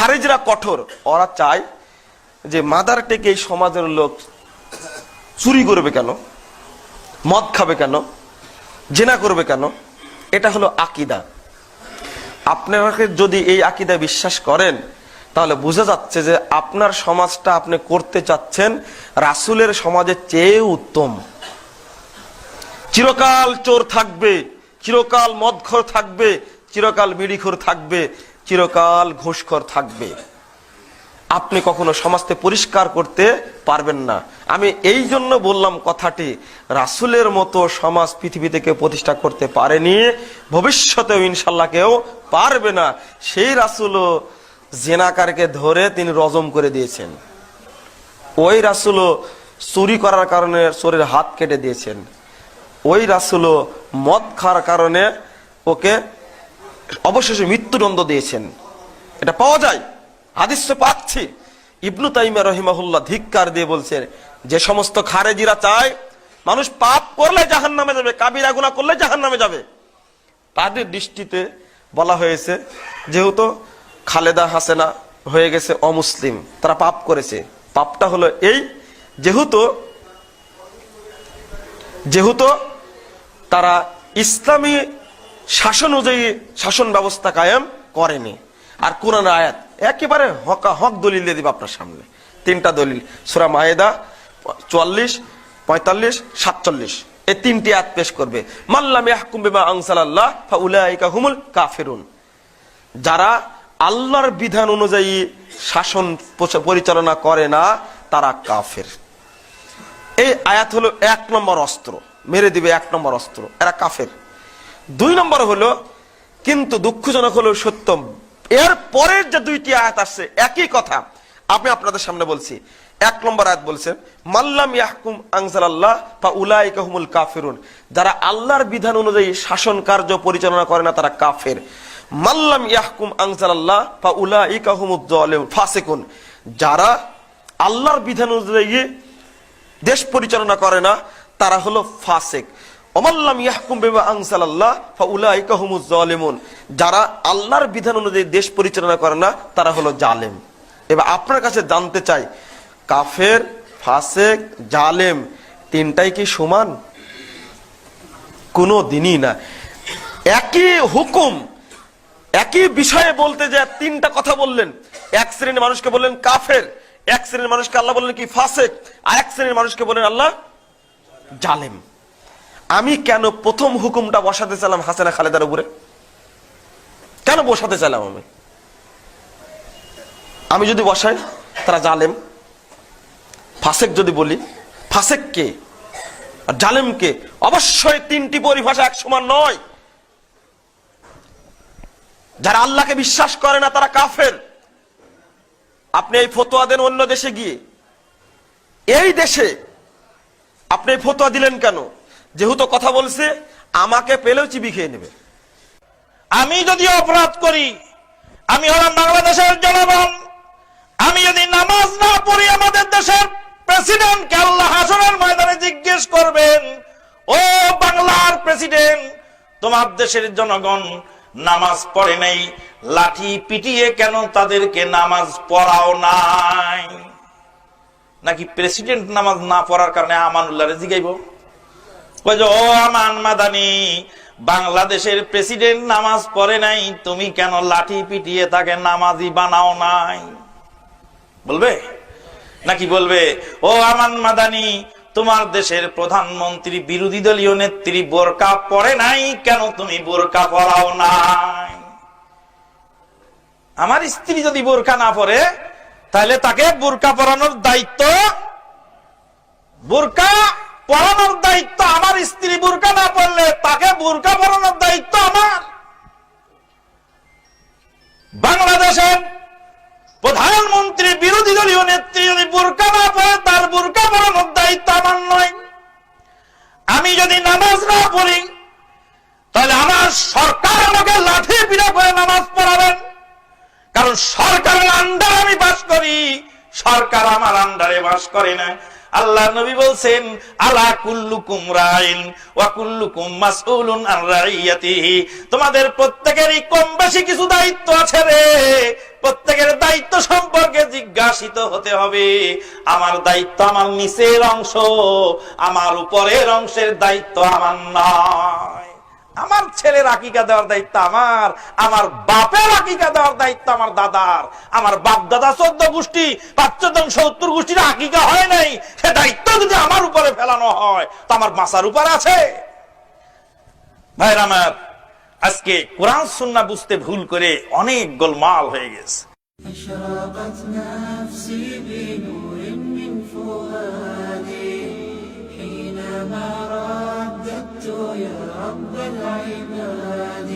খারেজরা কঠোর। ওরা চায় যে মাদার টেকে এই সমাজের লোক চুরি করবে কেন? মদ খাবে কেন? জেনা করবে কেন? এটা হলো আকিদা। আপনাকে যদি এই আকিদা বিশ্বাস করেন, তাহলে বোঝা যাচ্ছে যে আপনার সমাজটা আপনি করতে চাচ্ছেন রাসুলের সমাজের চেয়ে উত্তম। চিরকাল চোর থাকবে, চিরকাল মদখোর থাকবে, চিরকাল বিড়িখোর থাকবে। চিরকাল ঘুষখোর থাকবে। আপনি কখনো সমাজকে পরিষ্কার করতে পারবেন না। আমি এই জন্য বললাম কথাটি, রাসুলের মতো সমাজ পৃথিবী থেকে প্রতিষ্ঠা করতে পারেনি, ভবিষ্যতেও ইনশাল্লাহ কেউ পারবে না। সেই রাসুলও জেনাকারকে ধরে তিনি রজম করে দিয়েছেন। ওই রাসুলও চুরি করার কারণে চোরের হাত কেটে দিয়েছেন। ওই রাসুলও মদ খাওয়ার কারণে ওকে অবশেষে মৃত্যুদণ্ড দিয়েছেন। এটা পাওয়া যায়। হাদিস তো পাচ্ছি। ইবনু তাইমা রহিমাহুল্লাহ ধিক্কার দিয়ে বলছেন, যে সমস্ত খারেজিরা চায়, মানুষ পাপ করলে জাহান নামে যাবে, কাবিরা গুণা করলে জাহান নামে যাবে। তাদের দৃষ্টিতে বলা হয়েছে, যেহেতু খালেদা হাসেনা হয়ে গেছে অমুসলিম, তারা পাপ করেছে। পাপটা হলো এই, যেহেতু যেহেতু তারা ইসলামী শাসন অনুযায়ী শাসন ব্যবস্থা কায়েম করেনি। আর কোরআন আয়াত একেবারে হকা হক দলিল দিয়ে দিবে আপনার সামনে। তিনটা দলিল, সুরা মায়েদা, চুয়াল্লিশ, পঁয়তাল্লিশ, সাতচল্লিশ। এই তিনটি আয়াত পেশ করবে। মাল্লাম ইয়াহকুম বিমা আনসালাল্লাহ ফাউলাইকা হুমুল কাফিরুন। যারা আল্লাহর বিধান অনুযায়ী শাসন পরিচালনা করে না, তারা কাফের। এই আয়াত হলো এক নম্বর অস্ত্র, মেরে দিবে এক নম্বর অস্ত্র। এরা কাফের। দুই নম্বর হলো, কিন্তু দুঃখজনক হলো সত্য এর পরের যে দুইটি আয়াত আসছে, একই কথা। আমি আপনাদের সামনে বলছি, এক নম্বর আয়াত বলছেন মাল্লাম ইয়াহকুম আনসাল আল্লাহ বা উলাইকা হুমুল কাফিরুন। যারা আল্লাহর বিধান অনুযায়ী শাসন কার্য পরিচালনা করে না, তারা কাফের। মাল্লাম ইয়াহকুম আনসাল আল্লাহ বা উলাইকা হুমুদ ফাসিকুন। যারা আল্লাহর বিধান অনুযায়ী দেশ পরিচালনা করে না, তারা হলো ফাসেক। অমাল্লাম যারা আল্লাহর বিধান অনুযায়ী দেশ পরিচালনা করে না, তারা হলো জালেম। এবার আপনার কাছে জানতে চাই, কাফের, ফাসেক, জালেম, তিনটাই কি সমান? কোনো দিনই না। একই হুকুম, একই বিষয়ে বলতে যে তিনটা কথা বললেন। এক শ্রেণির মানুষকে বললেন কাফের, এক শ্রেণির মানুষকে আল্লাহ বললেন কি ফাসেক, আর এক শ্রেণির মানুষকে বললেন আল্লাহ জালেম। আমি কেন প্রথম হুকুমটা বসাতে চাইলাম হাসানা খালেদার উপরে? কেন বসাতে চাইলাম আমি? আমি যদি বসাই, তারা জালেম। ফাসেক যদি বলি, ফাসেক কে? আর জালেম কে? অবশ্যই তিনটি পরিভাষা এক সমান নয়। যারা আল্লাহকে বিশ্বাস করে না, তারা কাফের। আপনি এই ফতোয়া দেন অন্য দেশে গিয়ে। এই দেশে আপনি ফতোয়া দিলেন কেন? যেহেতু কথা বলছে আমাকে পেলেও চিবি খেয়ে নেবে। আমি যদি অপরাধ করি আমি হলাম বাংলাদেশের জনগণ। আমি যদি নামাজ না পড়ি আমাদের দেশের প্রেসিডেন্ট আল্লাহ হাসনের ময়দানে জিজ্ঞেস করবেন ও বাংলার প্রেসিডেন্ট তোমার দেশের জনগণ নামাজ পড়ে নাই লাঠি পিটিয়ে কেন তাদেরকে নামাজ পড়াও নাই? নাকি প্রেসিডেন্ট নামাজ না পড়ার কারণে আমানুল্লাহ জিগাইব কয় যে, ও আমান মাদানি বাংলাদেশের প্রেসিডেন্ট নামাজ পড়ে নাই, তুমি কেন লাঠি পিটিয়ে তাকে নামাজি বানাও নাই? বলবে? নাকি বলবে ও আমান মাদানি তোমার দেশের প্রধানমন্ত্রী, বিরোধী দলীয় নেত্রী বোরকা পরে নাই, কেন তুমি বোরকা পরাও নাই? আমার স্ত্রী যদি বোরকা না পরে, তাহলে তাকে বোরকা পরানোর দায়িত্ব বোরকা পরানোর দায়িত্ব আমার, স্ত্রী বোরকা না পড়লে তাকে বোরকা পরানোর দায়িত্ব আমার। বাংলাদেশের প্রধানমন্ত্রী, বিরোধী দলীয় নেত্রী যদি বোরকা না পড়ে, তার বোরকা পরানোর দায়িত্ব আমার নয়। আমি যদি নামাজ না পড়ি, তাহলে আমার সরকার আমাকে লাঠি পিড়া করে নামাজ পড়াবেন। কারণ সরকারের আন্ডারে আমি বাস করি, সরকার আমার আন্ডারে বাস করে না। আল্লাহ নবী বলছেন, আলা কুল্লুকুম রাইন ওয়া কুল্লুকুম মাসউলুন আন রাইয়াতিহি তোমাদের প্রত্যেকেরই কম বেশি কিছু দায়িত্ব আছে রে। প্রত্যেকের দায়িত্ব সম্পর্কে জিজ্ঞাসিত হতে হবে। আমার দায়িত্ব আমার নিচের অংশ, আমার উপরের অংশের দায়িত্ব আমার নয়। আমার ছেলের আকিকা দেওয়ার দায়িত্ব আমার আমার বাপের আকিকা দেওয়ার দায়িত্ব আমার দাদার আমার বাপ দাদা চোদ্দ গোষ্ঠী পাঁচজন সত্তর গোষ্ঠীর আকিকা হয় নাই সে দায়িত্ব যদি আমার উপরে ফেলানো হয় তো আমার বাঁচার উপর আছে ভাইরা আমার আজকে কোরআন সুন্না বুঝতে ভুল করে অনেক গোলমাল হয়ে গেছে أشرقت نفسي بنور من فؤادي حينما to your I'm